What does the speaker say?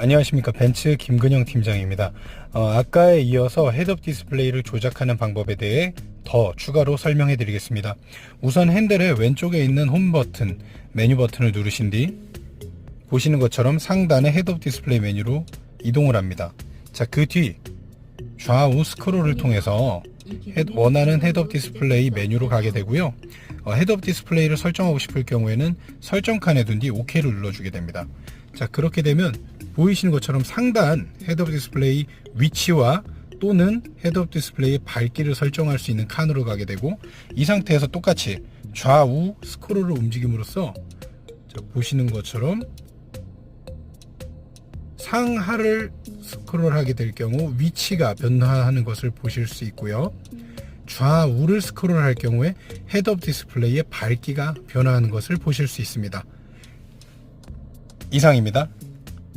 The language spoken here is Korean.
안녕하십니까 벤츠 김근영 팀장입니다. 어, 아까에 이어서 헤드업 디스플레이를 조작하는 방법에 대해 더 추가로 설명해 드리겠습니다. 우선 핸들의 왼쪽에 있는 홈 버튼, 메뉴 버튼을 누르신 뒤 보시는 것처럼 상단의 헤드업 디스플레이 메뉴로 이동을 합니다. 자, 그 뒤 좌우 스크롤을 통해서 헤- 원하는 헤드업 디스플레이 메뉴로 가게 되고요. 어, 헤드업 디스플레이를 설정하고 싶을 경우에는 설정 칸에 둔 뒤 OK를 눌러주게 됩니다. 자 그렇게 되면 보이시는 것처럼 상단 헤드업 디스플레이 위치와 또는 헤드업 디스플레이의 밝기를 설정할 수 있는 칸으로 가게 되고 이 상태에서 똑같이 좌우 스크롤을 움직임으로써 자, 보시는 것처럼 상하를 스크롤하게 될 경우 위치가 변화하는 것을 보실 수 있고요. 좌우를 스크롤할 경우에 헤드업 디스플레이의 밝기가 변화하는 것을 보실 수 있습니다. 이상입니다.